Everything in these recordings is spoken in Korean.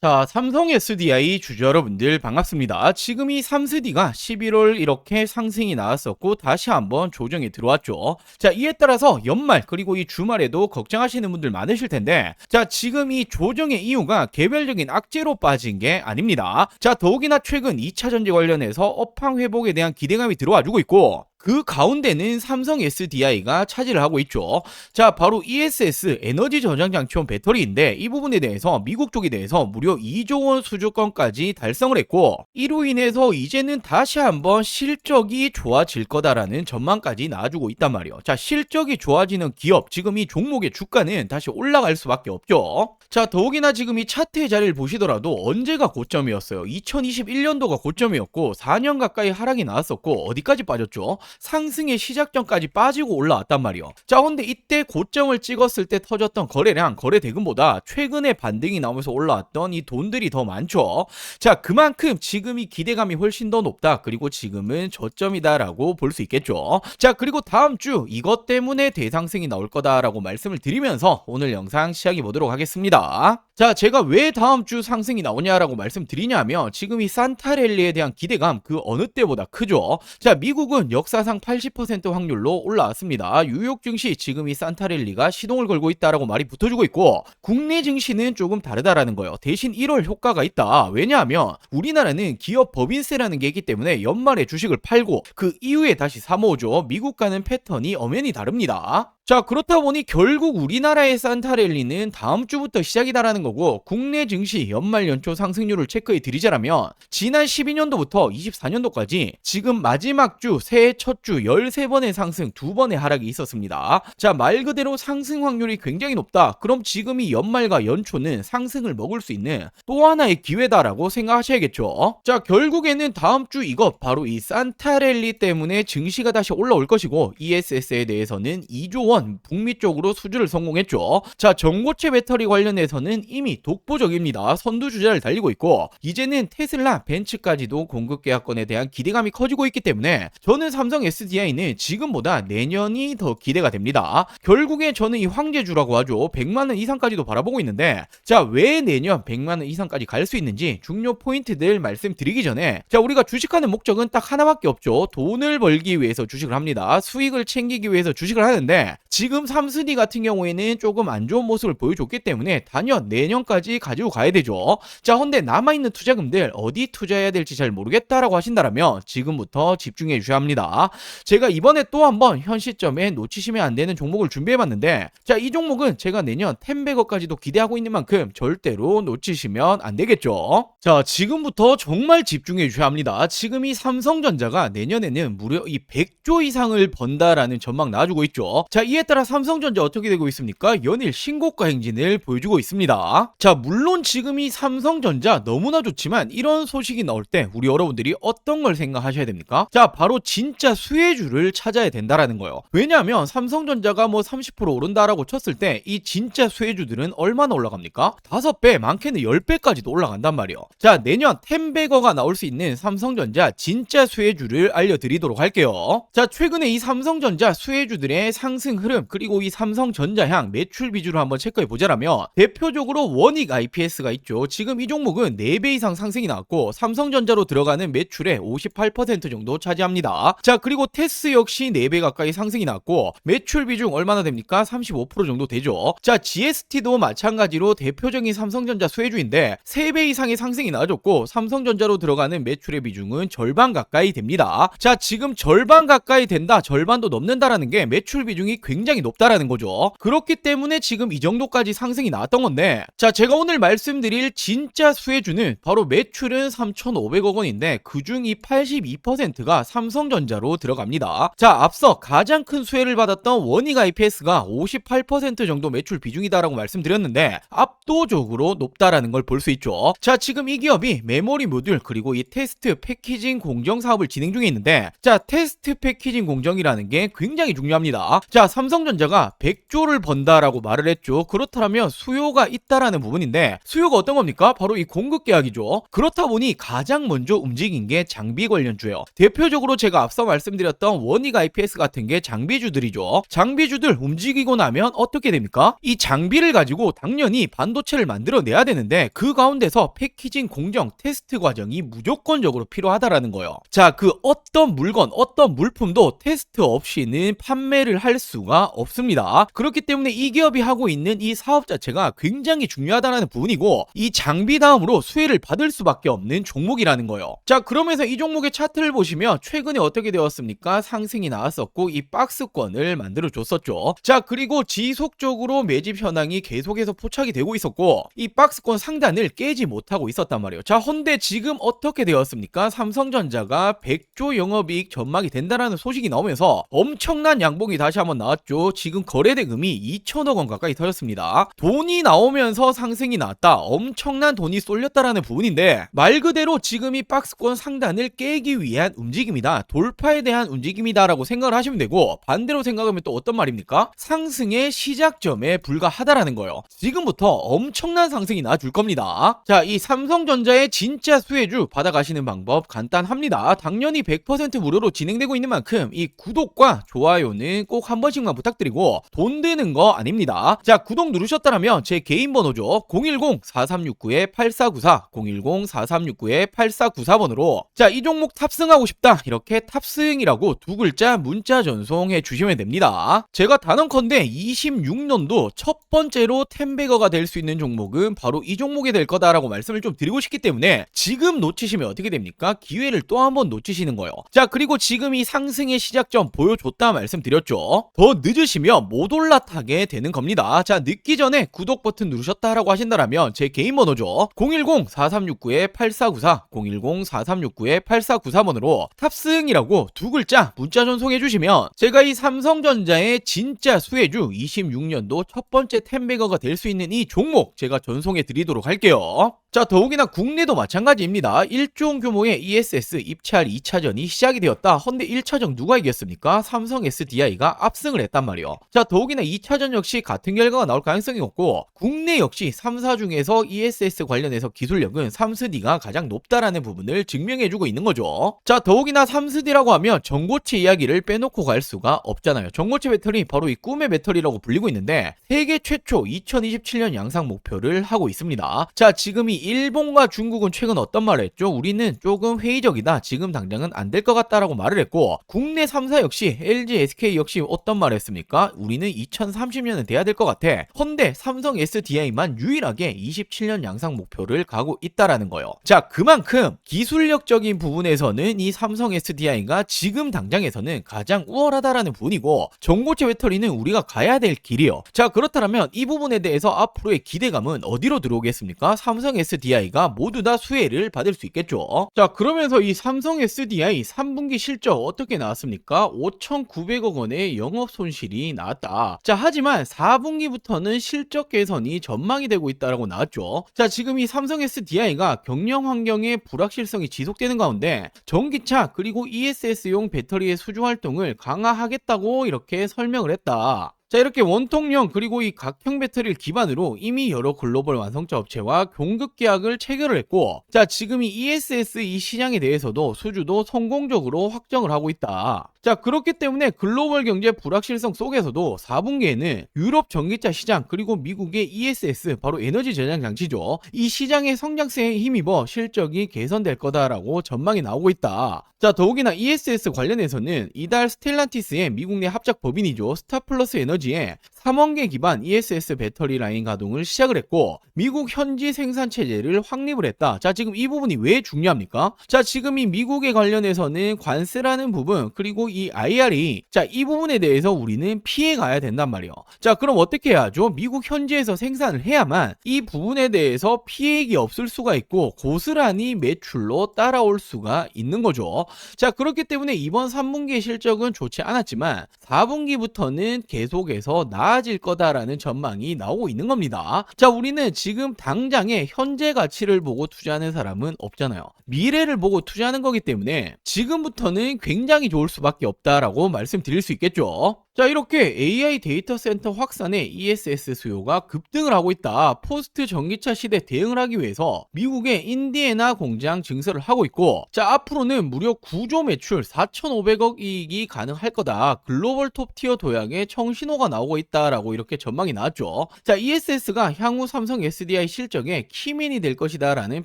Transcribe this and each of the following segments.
자, 삼성 SDI 주주 여러분들 반갑습니다. 지금 이 3스디가 11월 이렇게 상승이 나왔었고 다시 한번 조정이 들어왔죠. 자, 이에 따라서 연말 그리고 이 주말에도 걱정하시는 분들 많으실 텐데 자, 지금 이 조정의 이유가 개별적인 악재로 빠진 게 아닙니다. 자, 더욱이나 최근 2차 전지 관련해서 업황 회복에 대한 기대감이 들어와 주고 있고 그 가운데는 삼성 SDI가 차지를 하고 있죠. 자, 바로 ESS 에너지 저장 장치용 배터리인데 이 부분에 대해서 미국 쪽에 대해서 무려 2조 원 수주권까지 달성을 했고 이로 인해서 이제는 다시 한번 실적이 좋아질 거다라는 전망까지 나와주고 있단 말이에요. 자, 실적이 좋아지는 기업 지금 이 종목의 주가는 다시 올라갈 수밖에 없죠. 자, 더욱이나 지금 이 차트의 자리를 보시더라도 언제가 고점이었어요. 2021년도가 고점이었고 4년 가까이 하락이 나왔었고 어디까지 빠졌죠? 상승의 시작점까지 빠지고 올라왔단 말이요. 자, 근데 이때 고점을 찍었을 때 터졌던 거래량, 거래 대금보다 최근에 반등이 나오면서 올라왔던 이 돈들이 더 많죠. 자, 그만큼 지금이 기대감이 훨씬 더 높다. 그리고 지금은 저점이다라고 볼 수 있겠죠. 자, 그리고 다음 주 이것 때문에 대상승이 나올 거다라고 말씀을 드리면서 오늘 영상 시작해 보도록 하겠습니다. 자, 제가 왜 다음 주 상승이 나오냐라고 말씀드리냐면 지금 이 산타랠리에 대한 기대감 그 어느 때보다 크죠. 자, 미국은 역사상 80% 확률로 올라왔습니다. 뉴욕 증시 지금 이 산타랠리가 시동을 걸고 있다라고 말이 붙어주고 있고 국내 증시는 조금 다르다라는 거예요. 대신 1월 효과가 있다. 왜냐하면 우리나라는 기업 법인세라는 게 있기 때문에 연말에 주식을 팔고 그 이후에 다시 사 모으죠. 미국과는 패턴이 엄연히 다릅니다. 자, 그렇다 보니 결국 우리나라의 산타랠리는 다음 주부터 시작이다라는 거고 국내 증시 연말 연초 상승률을 체크해 드리자라면 지난 12년도부터 24년도까지 지금 마지막 주 새해 첫 주 13번의 상승, 2번의 하락이 있었습니다. 자, 말 그대로 상승 확률이 굉장히 높다. 그럼 지금이 연말과 연초는 상승을 먹을 수 있는 또 하나의 기회다라고 생각하셔야겠죠. 자, 결국에는 다음 주 이것 바로 이 산타랠리 때문에 증시가 다시 올라올 것이고 ESS에 대해서는 2조 원 북미 쪽으로 수주를 성공했죠. 자, 전고체 배터리 관련해서는 이미 독보적입니다. 선두 주자를 달리고 있고 이제는 테슬라, 벤츠까지도 공급 계약권에 대한 기대감이 커지고 있기 때문에 저는 삼성 SDI는 지금보다 내년이 더 기대가 됩니다. 결국에 저는 이 황제주라고 하죠. 100만 원 이상까지도 바라보고 있는데 자, 왜 내년 100만 원 이상까지 갈 수 있는지 중요 포인트들 말씀드리기 전에 자, 우리가 주식하는 목적은 딱 하나밖에 없죠. 돈을 벌기 위해서 주식을 합니다. 수익을 챙기기 위해서 주식을 하는데 지금 삼스디 같은 경우에는 조금 안 좋은 모습을 보여줬기 때문에 단연 내년까지 가지고 가야 되죠. 자, 근데 남아있는 투자금들 어디 투자해야 될지 잘 모르겠다라고 하신다면 지금부터 집중해 주셔야 합니다. 제가 이번에 또 한번 현 시점에 놓치시면 안 되는 종목을 준비해봤는데 자, 이 종목은 제가 내년 10백억까지도 기대하고 있는 만큼 절대로 놓치시면 안 되겠죠. 자, 지금부터 정말 집중해 주셔야 합니다. 지금 이 삼성전자가 내년에는 무려 이 100조 이상을 번다라는 전망 나와주고 있죠. 자, 이에 따라 삼성전자 어떻게 되고 있습니까? 연일 신고가 행진을 보여주고 있습니다. 자, 물론 지금 이 삼성전자 너무나 좋지만 이런 소식이 나올 때 우리 여러분들이 어떤 걸 생각하셔야 됩니까? 자, 바로 진짜 수혜주를 찾아야 된다라는 거예요. 왜냐하면 삼성전자가 뭐 30% 오른다라고 쳤을 때 이 진짜 수혜주들은 얼마나 올라갑니까? 5배, 많게는 10배까지도 올라간단 말이에요. 자, 내년 10배거가 나올 수 있는 삼성전자 진짜 수혜주를 알려드리도록 할게요. 자, 최근에 이 삼성전자 수혜주들의 상승 흐름 그리고 이 삼성전자향 매출 비주를 한번 체크해 보자라면 대표적으로 원익 IPS가 있죠. 지금 이 종목은 4배 이상 상승이 나왔고 삼성전자로 들어가는 매출의 58% 정도 차지합니다. 자, 그리고 테스 역시 4배 가까이 상승이 나왔고 매출 비중 얼마나 됩니까? 35% 정도 되죠. 자, GST도 마찬가지로 대표적인 삼성전자 수혜주인데 3배 이상의 상승이 나와줬고 삼성전자로 들어가는 매출의 비중은 절반 가까이 됩니다. 자, 지금 절반 가까이 된다, 절반도 넘는다라는 게 매출 비중이 굉장히 높다라는 거죠. 그렇기 때문에 지금 이 정도까지 상승이 나왔던 건데, 자, 제가 오늘 말씀드릴 진짜 수혜주는 바로 매출은 3,500억 원인데 그중 이 82%가 삼성전자로 들어갑니다. 자, 앞서 가장 큰 수혜를 받았던 원익 IPS가 58% 정도 매출 비중이다라고 말씀드렸는데 압도적으로 높다라는 걸 볼 수 있죠. 자, 지금 이 기업이 메모리 모듈 그리고 이 테스트 패키징 공정 사업을 진행 중에 있는데 자, 테스트 패키징 공정이라는 게 굉장히 중요합니다. 자, 삼성 삼성전자가 100조를 번다라고 말을 했죠. 그렇다면 수요가 있다라는 부분인데 수요가 어떤 겁니까? 바로 이 공급 계약이죠. 그렇다 보니 가장 먼저 움직인 게 장비 관련주예요. 대표적으로 제가 앞서 말씀드렸던 원익 IPS 같은 게 장비주들이죠. 장비주들 움직이고 나면 어떻게 됩니까? 이 장비를 가지고 당연히 반도체를 만들어내야 되는데 그 가운데서 패키징 공정 테스트 과정이 무조건적으로 필요하다라는 거예요. 자, 그 어떤 물건, 어떤 물품도 테스트 없이는 판매를 할 수가 없습니다. 그렇기 때문에 이 기업이 하고 있는 이 사업 자체가 굉장히 중요하다는 부분이고 이 장비 다음으로 수혜를 받을 수밖에 없는 종목이라는 거예요. 자, 그러면서 이 종목의 차트를 보시면 최근에 어떻게 되었습니까? 상승이 나왔었고 이 박스권을 만들어 줬었죠. 자, 그리고 지속적으로 매집 현황이 계속해서 포착이 되고 있었고 이 박스권 상단을 깨지 못하고 있었단 말이에요. 자, 헌데 지금 어떻게 되었습니까? 삼성전자가 100조 영업이익 전망이 된다라는 소식이 나오면서 엄청난 양봉이 다시 한번 나왔죠. 지금 거래 대금이 2천억 원 가까이 터졌습니다. 돈이 나오면서 상승이 나왔다. 엄청난 돈이 쏠렸다라는 부분인데 말 그대로 지금 이 박스권 상단을 깨기 위한 움직임이다. 돌파에 대한 움직임이다라고 생각을 하시면 되고 반대로 생각하면 또 어떤 말입니까? 상승의 시작점에 불과하다라는 거예요. 지금부터 엄청난 상승이 나줄 겁니다. 자, 이 삼성전자의 진짜 수혜주 받아가시는 방법 간단합니다. 당연히 100% 무료로 진행되고 있는 만큼 이 구독과 좋아요는 꼭 한 번씩만 부탁드리고 돈 드는 거 아닙니다. 자, 구독 누르셨다면 제 개인 번호죠. 010-4369-8494, 010-4369-8494번으로 자, 이 종목 탑승하고 싶다. 이렇게 탑승이라고 두 글자 문자 전송해 주시면 됩니다. 제가 단언컨대 26년도 첫 번째로 템베거가 될 수 있는 종목은 바로 이 종목이 될 거다라고 말씀을 좀 드리고 싶기 때문에 지금 놓치시면 어떻게 됩니까? 기회를 또 한 번 놓치시는 거예요. 자, 그리고 지금 이 상승의 시작점 보여줬다 말씀드렸죠. 더 늦으시면 못 올라타게 되는 겁니다. 자, 늦기 전에 구독 버튼 누르셨다라고 하신다면 제 개인 번호죠. 010-4369-8494, 010-4369-8494번으로 탑승이라고 두 글자 문자 전송해 주시면 제가 이 삼성전자의 진짜 수혜주 26년도 첫 번째 템베거가 될 수 있는 이 종목 제가 전송해 드리도록 할게요. 자, 더욱이나 국내도 마찬가지입니다. 1조 규모의 ESS 입찰 2차전이 시작이 되었다. 헌데 1차전 누가 이겼습니까? 삼성 SDI가 압승을 했단 말이에요. 자, 더욱이나 2차전 역시 같은 결과가 나올 가능성이 없고 국내 역시 3사 중에서 ESS 관련해서 기술력은 삼스디가 가장 높다라는 부분을 증명해주고 있는 거죠. 자, 더욱이나 삼스디라고 하면 전고체 이야기를 빼놓고 갈 수가 없잖아요. 전고체 배터리 바로 이 꿈의 배터리라고 불리고 있는데 세계 최초 2027년 양상 목표를 하고 있습니다. 자, 지금 이 일본과 중국은 최근 어떤 말을 했죠? 우리는 조금 회의적이다. 지금 당장은 안 될 것 같다라고 말을 했고 국내 3사 역시 LG, SK 역시 어떤 말을 했습니까? 우리는 2030년은 돼야 될 것 같아. 헌데 삼성 SDI만 유일하게 27년 양상 목표를 가고 있다라는 거예요. 자, 그만큼 기술력적인 부분에서는 이 삼성 SDI가 지금 당장에서는 가장 우월하다라는 부분이고 전고체 배터리는 우리가 가야 될 길이요. 자, 그렇다면 이 부분에 대해서 앞으로의 기대감은 어디로 들어오겠습니까? 삼성 SDI가 모두 다 수혜를 받을 수 있겠죠. 자, 그러면서 이 삼성 SDI 3분기 실적 어떻게 나왔습니까? 5,900억 원의 영업 손실이 나왔다. 자, 하지만 4분기부터는 실적 개선이 전망이 되고 있다라고 나왔죠. 자, 지금 이 삼성 SDI가 경영 환경의 불확실성이 지속되는 가운데 전기차 그리고 ESS용 배터리의 수주 활동을 강화하겠다고 이렇게 설명을 했다. 자 이렇게 원통형 그리고 이 각형 배터리를 기반으로 이미 여러 글로벌 완성차 업체와 공급 계약을 체결을 했고 자 지금 이 ESS 이 시장에 대해서도 수주도 성공적으로 확정을 하고 있다. 자 그렇기 때문에 글로벌 경제 불확실성 속에서도 4분기에는 유럽 전기차 시장 그리고 미국의 ESS 바로 에너지 저장 장치죠. 이 시장의 성장세에 힘입어 실적이 개선될 거다라고 전망이 나오고 있다. 자 더욱이나 ESS 관련해서는 이달 스텔란티스의 미국 내 합작 법인이죠. 스타플러스 에너지 에 3원계 기반 ESS 배터리 라인 가동을 시작을 했고 미국 현지 생산 체제를 확립을 했다. 자 지금 이 부분이 왜 중요합니까? 자 지금 이 미국에 관련해서는 관세라는 부분 그리고 이 IR이 자 이 부분에 대해서 우리는 피해 가야 된단 말이에요. 자 그럼 어떻게 해야죠? 미국 현지에서 생산을 해야만 이 부분에 대해서 피해액이 없을 수가 있고 고스란히 매출로 따라올 수가 있는 거죠. 자 그렇기 때문에 이번 3분기의 실적은 좋지 않았지만 4분기부터는 계속 계속해서 나아 질 거다라는 전망이 나오고 있는 겁니다. 자, 우리는 지금 당장의 현재 가치를 보고 투자하는 사람은 없잖아요. 미래를 보고 투자하는 거기 때문에 지금부터는 굉장히 좋을 수밖에 없다라고 말씀드릴 수 있겠죠. 자, 이렇게 AI 데이터 센터 확산의 ESS 수요가 급등을 하고 있다. 포스트 전기차 시대 대응을 하기 위해서 미국의 인디애나 공장 증설을 하고 있고, 자, 앞으로는 무려 9조 매출 4,500억 이익이 가능할 거다. 글로벌 톱티어 도약의 청신호가 나오고 있다 라고 이렇게 전망이 나왔죠. 자, ESS가 향후 삼성 SDI 실적의 키맨이 될 것이다라는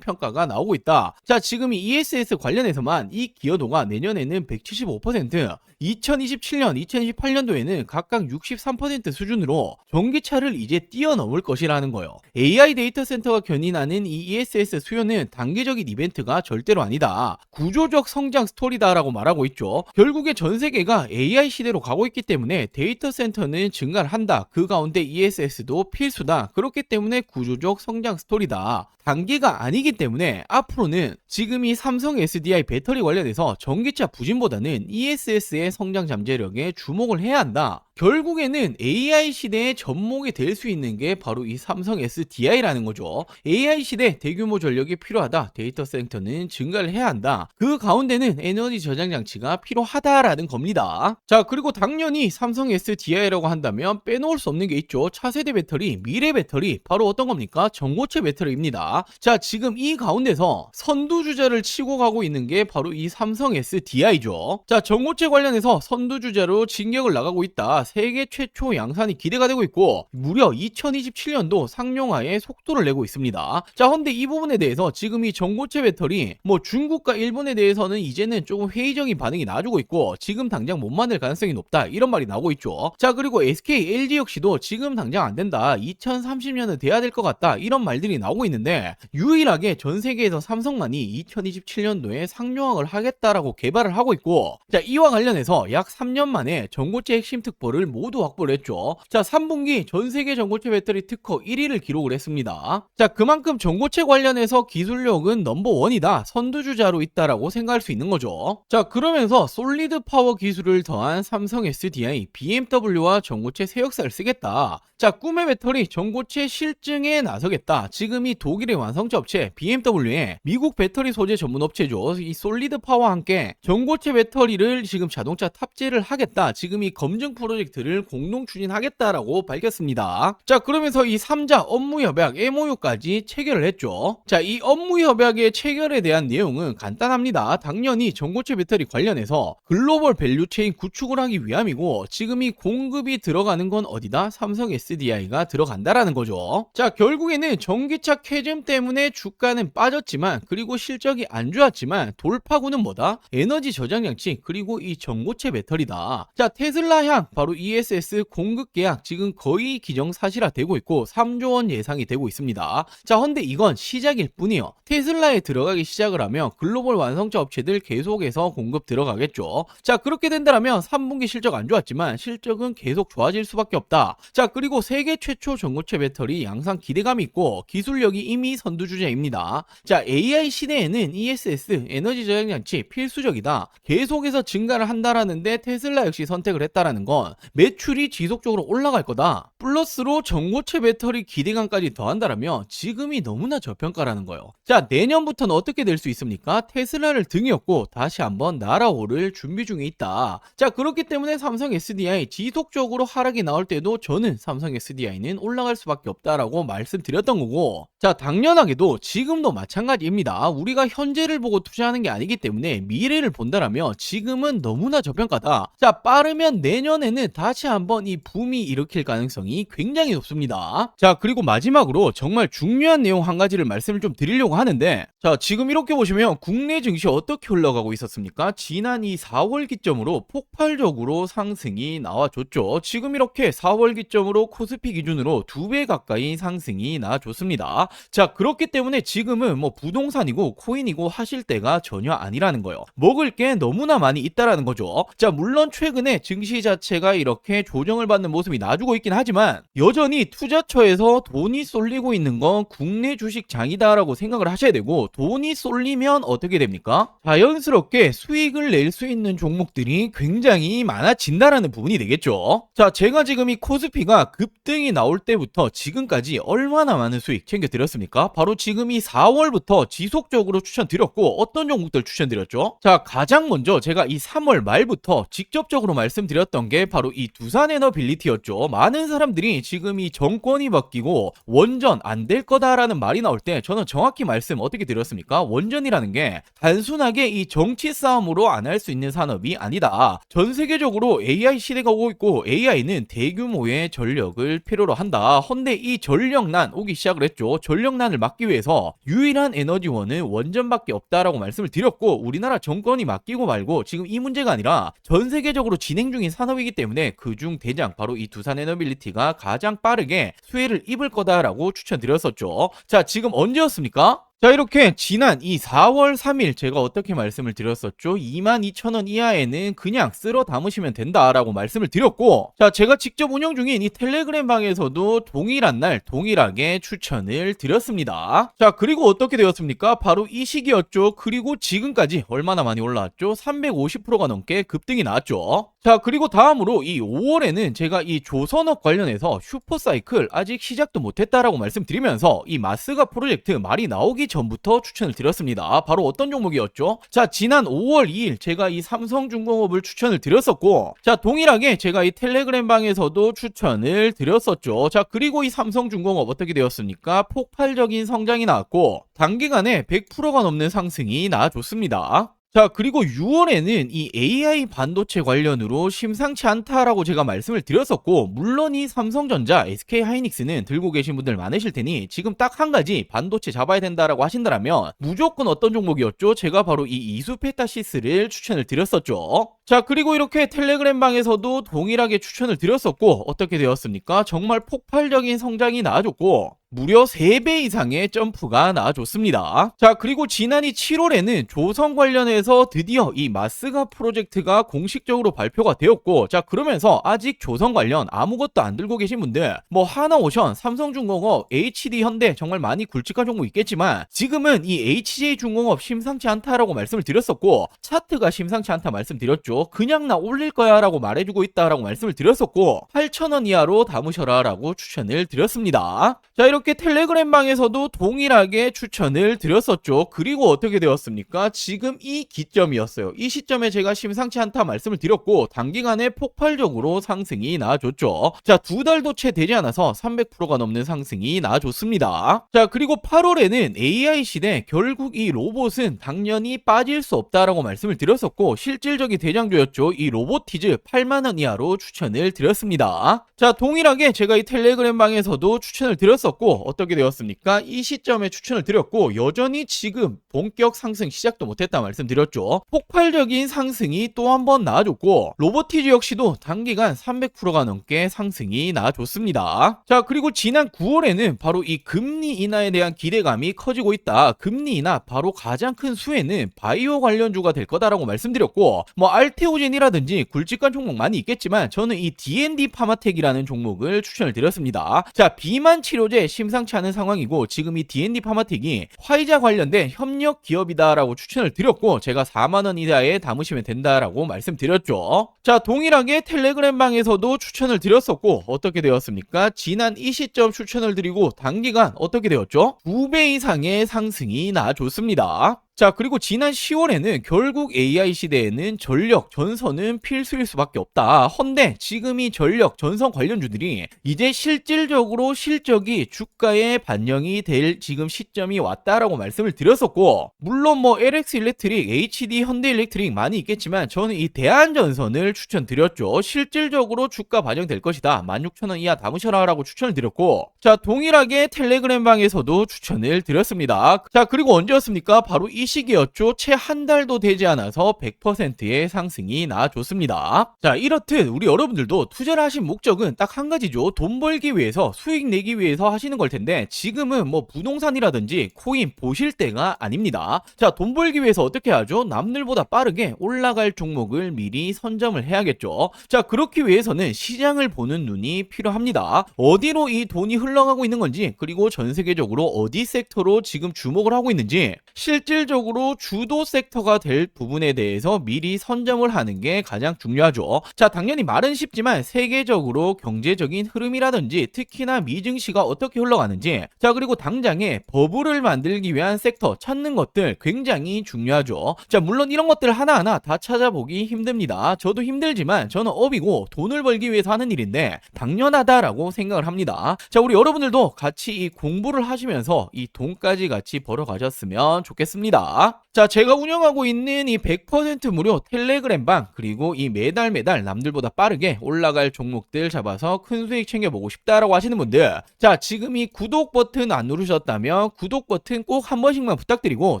평가가 나오고 있다. 자, 지금 이 ESS 관련해서만 이 기여도가 내년에는 175%, 2027년, 2028년도에는 각각 63% 수준으로 전기차를 이제 뛰어넘을 것이라는 거예요. AI 데이터 센터가 견인하는 이 ESS 수요는 단계적인 이벤트가 절대로 아니다. 구조적 성장 스토리다라고 말하고 있죠. 결국에 전 세계가 AI 시대로 가고 있기 때문에 데이터 센터는 증가를 한다. 그 가운데 ESS도 필수다. 그렇기 때문에 구조적 성장 스토리다. 단계가 아니기 때문에 앞으로는 지금 이 삼성 SDI 배터리 관련해서 전기차 부진보다는 ESS의 성장 잠재력에 주목을 해야 한다. 결국에는 AI 시대의 접목이 될 수 있는 게 바로 이 삼성 SDI라는 거죠. AI 시대 대규모 전력이 필요하다. 데이터 센터는 증가를 해야 한다. 그 가운데는 에너지 저장 장치가 필요하다라는 겁니다. 자, 그리고 당연히 삼성 SDI라고 한다면 빼놓을 수 없는 게 있죠. 차세대 배터리, 미래 배터리, 바로 어떤 겁니까? 전고체 배터리입니다. 자, 지금 이 가운데서 선두주자를 치고 가고 있는 게 바로 이 삼성 SDI죠. 자, 전고체 관련해서 선두주자로 진격을 나가고 있다. 세계 최초 양산이 기대가 되고 있고 무려 2027년도 상용화에 속도를 내고 있습니다. 자, 근데 이 부분에 대해서 지금 이 전고체 배터리 뭐 중국과 일본에 대해서는 이제는 조금 회의적인 반응이 나주고 있고 지금 당장 못 만들 가능성이 높다 이런 말이 나오고 있죠. 자, 그리고 SK, LG 역시도 지금 당장 안 된다. 2030년은 돼야 될 것 같다. 이런 말들이 나오고 있는데 유일하게 전 세계에서 삼성만이 2027년도에 상용화를 하겠다라고 개발을 하고 있고 자, 이와 관련해서 약 3년 만에 전고체 핵심 특보를 모두 확보를 했죠. 자, 3분기 전 세계 전고체 배터리 특허 1위를 기록을 했습니다. 자, 그만큼 전고체 관련해서 기술력은 넘버원이다. 선두주자로 있다라고 생각할 수 있는 거죠. 자, 그러면서 솔리드 파워 기술을 더한 삼성 SDI, BMW와 전고체 새역 사를 쓰겠다. 자, 꿈의 배터리 전고체 실증에 나서겠다. 지금 이 독일의 완성차 업체 BMW에 미국 배터리 소재 전문 업체죠. 이 솔리드 파워와 함께 전고체 배터리를 지금 자동차 탑재를 하겠다. 지금 이 검증 프로젝트를 공동 추진하겠다라고 밝혔습니다. 자, 그러면서 이 3자 업무 협약 MOU까지 체결을 했죠. 자, 이 업무 협약의 체결에 대한 내용은 간단합니다. 당연히 전고체 배터리 관련해서 글로벌 밸류체인 구축을 하기 위함이고 지금 이 공급이 들어가는 건 어디다? 삼성 SDI가 들어간다라는 거죠. 자, 결국에는 전기차 캐즘 때문에 주가는 빠졌지만 그리고 실적이 안 좋았지만 돌파구는 뭐다? 에너지 저장 장치 그리고 이 전고체 배터리다. 자, 테슬라 향 바로 ESS 공급 계약 지금 거의 기정사실화 되고 있고 3조 원 예상이 되고 있습니다. 자, 헌데 이건 시작일 뿐이요. 테슬라에 들어가기 시작을 하면 글로벌 완성차 업체들 계속해서 공급 들어가겠죠. 자, 그렇게 된다면 3분기 실적 안 좋았지만 실적은 계속 좋아질 수밖에 없다. 자, 그리고 세계 최초 전고체 배터리 양산 기대감이 있고 기술력이 이미 선두주자입니다. 자, AI 시대에는 ESS 에너지 저장 장치 필수적이다. 계속해서 증가를 한다라는데 테슬라 역시 선택을 했다라는 건 매출이 지속적으로 올라갈 거다. 플러스로 전고체 배터리 기대감까지 더한다라면 지금이 너무나 저평가라는 거예요. 자, 내년부터는 어떻게 될 수 있습니까? 테슬라를 등이었고 다시 한번 날아오를 준비 중에 있다. 자, 그렇기 때문에 삼성 SDI 지속적으로 하락이 나올 때도 저는 삼성 SDI는 올라갈 수밖에 없다라고 말씀드렸던 거고 자, 당연하게도 지금도 마찬가지입니다. 우리가 현재를 보고 투자하는 게 아니기 때문에 미래를 본다라면 지금은 너무나 저평가다. 자, 빠르면 내년에는 다시 한번 이 붐이 일으킬 가능성이 굉장히 높습니다. 자, 그리고 마지막으로 정말 중요한 내용 한 가지를 말씀을 좀 드리려고 하는데 자, 지금 이렇게 보시면 국내 증시 어떻게 올라가고 있었습니까? 지난 이 4월 기점으로 폭발적으로 상승이 나와줬죠. 지금 이렇게 4월 기점으로 코스피 기준으로 두배 가까이 상승이 나와줬습니다. 자, 그렇기 때문에 지금은 뭐 부동산이고 코인이고 하실 때가 전혀 아니라는 거예요. 먹을 게 너무나 많이 있다라는 거죠. 자, 물론 최근에 증시 자체가 이렇게 조정을 받는 모습이 나주고 있긴 하지만 여전히 투자처에서 돈이 쏠리고 있는 건 국내 주식 장이다라고 생각을 하셔야 되고 돈이 쏠리면 어떻게 됩니까? 자연스럽게 수익을 낼 수 있는 종목들이 굉장히 많아진다라는 부분이 되겠죠. 자, 제가 지금 이 코스피가 급등이 나올 때부터 지금까지 얼마나 많은 수익 챙겨드렸습니까? 바로 지금 이 4월부터 지속적으로 추천드렸고 어떤 종목들 추천드렸죠? 자, 가장 먼저 제가 이 3월 말부터 직접적으로 말씀드렸던 게 바로 이 두산 에너빌리티였죠. 많은 사람들이 지금 이 정권이 바뀌고 원전 안 될 거다라는 말이 나올 때 저는 정확히 말씀 어떻게 드렸습니까? 원전이라는 게 단순하게 이 정치 싸움으로 안 할 수 있는 산업이 아니다. 전 세계적으로 AI 시대가 오고 있고 AI는 대 규모의 전력을 필요로 한다. 헌데 이 전력난 오기 시작을 했죠. 전력난을 막기 위해서 유일한 에너지원은 원전밖에 없다라고 말씀을 드렸고 우리나라 정권이 맡기고 말고 지금 이 문제가 아니라 전 세계적으로 진행 중인 산업이기 때문에 그중 대장 바로 이 두산 에너빌리티가 가장 빠르게 수혜를 입을 거다라고 추천드렸었죠. 자, 지금 언제였습니까? 자 이렇게 지난 이 4월 3일 제가 어떻게 말씀을 드렸었죠? 22,000원 이하에는 그냥 쓸어 담으시면 된다 라고 말씀을 드렸고 자 제가 직접 운영 중인 이 텔레그램 방에서도 동일한 날 동일하게 추천을 드렸습니다. 자 그리고 어떻게 되었습니까? 바로 이 시기였죠. 그리고 지금까지 얼마나 많이 올라왔죠 350%가 넘게 급등이 나왔죠. 자 그리고 다음으로 이 5월에는 제가 이 조선업 관련해서 슈퍼사이클 아직 시작도 못했다라고 말씀드리면서 이 마스가 프로젝트 말이 나오기 전부터 추천을 드렸습니다. 바로 어떤 종목이었죠? 자 지난 5월 2일 제가 이 삼성중공업을 추천을 드렸었고 자 동일하게 제가 이 텔레그램 방에서도 추천을 드렸었죠. 자 그리고 이 삼성중공업 어떻게 되었습니까? 폭발적인 성장이 나왔고 단기간에 100%가 넘는 상승이 나와줬습니다. 자, 그리고 6월에는 이 AI 반도체 관련으로 심상치 않다라고 제가 말씀을 드렸었고, 물론 이 삼성전자, SK 하이닉스는 들고 계신 분들 많으실 테니 지금 딱 한 가지 반도체 잡아야 된다라고 하신다면 무조건 어떤 종목이었죠? 제가 바로 이 이수페타시스를 추천을 드렸었죠. 자, 그리고 이렇게 텔레그램 방에서도 동일하게 추천을 드렸었고, 어떻게 되었습니까? 정말 폭발적인 성장이 나와줬고, 무려 3배 이상의 점프가 나와줬습니다. 자, 그리고 지난이 7월에는 조선 관련해서 드디어 이 마스가 프로젝트가 공식적으로 발표가 되었고, 자, 그러면서 아직 조선 관련 아무것도 안 들고 계신 분들, 뭐 하나오션, 삼성중공업, HD 현대 정말 많이 굵직한 종목 있겠지만, 지금은 이 HJ중공업 심상치 않다라고 말씀을 드렸었고, 차트가 심상치 않다 말씀드렸죠. 그냥 나 올릴 거야 라고 말해주고 있다 라고 말씀을 드렸었고, 8,000원 이하로 담으셔라 라고 추천을 드렸습니다. 자, 이렇게 이렇게 텔레그램 방에서도 동일하게 추천을 드렸었죠. 그리고 어떻게 되었습니까? 지금 이 기점이었어요. 이 시점에 제가 심상치 않다 말씀을 드렸고 단기간에 폭발적으로 상승이 나와줬죠. 자, 두 달도 채 되지 않아서 300%가 넘는 상승이 나와줬습니다. 자, 그리고 8월에는 AI 시대 결국 이 로봇은 당연히 빠질 수 없다라고 말씀을 드렸었고 실질적인 대장주였죠. 이 로보티즈 8만 원 이하로 추천을 드렸습니다. 자, 동일하게 제가 이 텔레그램 방에서도 추천을 드렸었고 어떻게 되었습니까? 이 시점에 추천을 드렸고 여전히 지금 본격 상승 시작도 못했다 말씀드렸죠. 폭발적인 상승이 또 한 번 나와줬고 로보티즈 역시도 단기간 300%가 넘게 상승이 나와줬습니다. 자 그리고 지난 9월에는 바로 이 금리 인하에 대한 기대감이 커지고 있다. 금리 인하 바로 가장 큰 수혜는 바이오 관련주가 될 거다라고 말씀드렸고 뭐 알테오젠이라든지 굵직한 종목 많이 있겠지만 저는 이 D&D 파마텍이라는 종목을 추천을 드렸습니다. 자 비만 치료제 심상치 않은 상황이고 지금 이 D&D 파마텍이 화이자 관련된 협력 기업이다라고 추천을 드렸고 제가 4만 원 이하에 담으시면 된다라고 말씀드렸죠. 자 동일하게 텔레그램 방에서도 추천을 드렸었고 어떻게 되었습니까? 지난 이 시점 추천을 드리고 단기간 어떻게 되었죠? 2배 이상의 상승이 나와줬습니다. 자, 그리고 지난 10월에는 결국 AI 시대에는 전력, 전선은 필수일 수밖에 없다. 헌데 지금 이 전력, 전선 관련주들이 이제 실질적으로 실적이 주가에 반영이 될 지금 시점이 왔다라고 말씀을 드렸었고, 물론 뭐 LX 일렉트릭, HD 현대 일렉트릭 많이 있겠지만 저는 이 대한전선을 추천드렸죠. 실질적으로 주가 반영될 것이다. 16,000원 이하 담으셔라라고 추천을 드렸고, 자, 동일하게 텔레그램 방에서도 추천을 드렸습니다. 자, 그리고 언제였습니까? 바로 이 시기였죠. 채 한 달도 되지 않아서 100%의 상승이 나와줬습니다. 자, 이렇듯 우리 여러분들도 투자를 하신 목적은 딱 한 가지죠. 돈 벌기 위해서 수익 내기 위해서 하시는 걸 텐데 지금은 뭐 부동산이라든지 코인 보실 때가 아닙니다. 자, 돈 벌기 위해서 어떻게 하죠? 남들보다 빠르게 올라갈 종목을 미리 선점을 해야겠죠. 자, 그렇기 위해서는 시장을 보는 눈이 필요합니다. 어디로 이 돈이 흘러가고 있는 건지 그리고 전 세계적으로 어디 섹터로 지금 주목을 하고 있는지 실질적으로 실질적으로 주도 섹터가 될 부분에 대해서 미리 선점을 하는 게 가장 중요하죠. 자, 당연히 말은 쉽지만 세계적으로 경제적인 흐름이라든지 특히나 미증시가 어떻게 흘러가는지 자, 그리고 당장에 버블을 만들기 위한 섹터 찾는 것들 굉장히 중요하죠. 자, 물론 이런 것들 하나하나 다 찾아보기 힘듭니다. 저도 힘들지만 저는 업이고 돈을 벌기 위해서 하는 일인데 당연하다라고 생각을 합니다. 자, 우리 여러분들도 같이 이 공부를 하시면서 이 돈까지 같이 벌어 가셨으면 좋겠습니다. 자, 제가 운영하고 있는 이 100% 무료 텔레그램 방 그리고 이 매달 매달 남들보다 빠르게 올라갈 종목들 잡아서 큰 수익 챙겨보고 싶다라고 하시는 분들 자, 지금 이 구독 버튼 안 누르셨다면 구독 버튼 꼭 한 번씩만 부탁드리고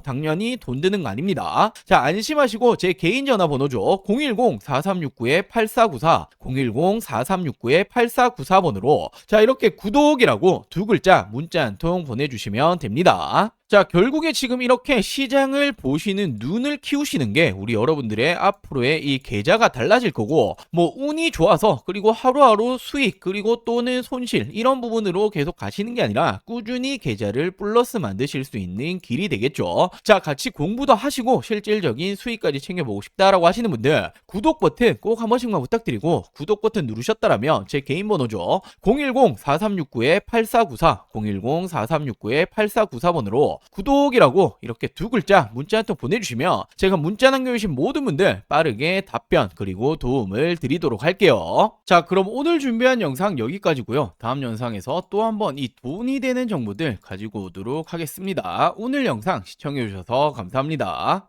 당연히 돈 드는 거 아닙니다. 자, 안심하시고 제 개인 전화번호죠. 010-4369-8494 010-4369-8494번으로 자, 이렇게 구독이라고 두 글자 문자 한 통 보내주시면 됩니다. 자, 결국에 지금 이렇게 시장을 보시는 눈을 키우시는 게 우리 여러분들의 앞으로의 이 계좌가 달라질 거고, 뭐, 운이 좋아서, 그리고 하루하루 수익, 그리고 또는 손실, 이런 부분으로 계속 가시는 게 아니라 꾸준히 계좌를 플러스 만드실 수 있는 길이 되겠죠. 자, 같이 공부도 하시고 실질적인 수익까지 챙겨보고 싶다라고 하시는 분들, 구독 버튼 꼭 한 번씩만 부탁드리고, 구독 버튼 누르셨다라면 제 개인 번호죠. 010-4369-8494, 010-4369-8494번으로 구독이라고 이렇게 두 글자 문자 한 통 보내주시면 제가 문자 남겨주신 모든 분들 빠르게 답변 그리고 도움을 드리도록 할게요. 자 그럼 오늘 준비한 영상 여기까지고요. 다음 영상에서 또 한번 이 돈이 되는 정보들 가지고 오도록 하겠습니다. 오늘 영상 시청해주셔서 감사합니다.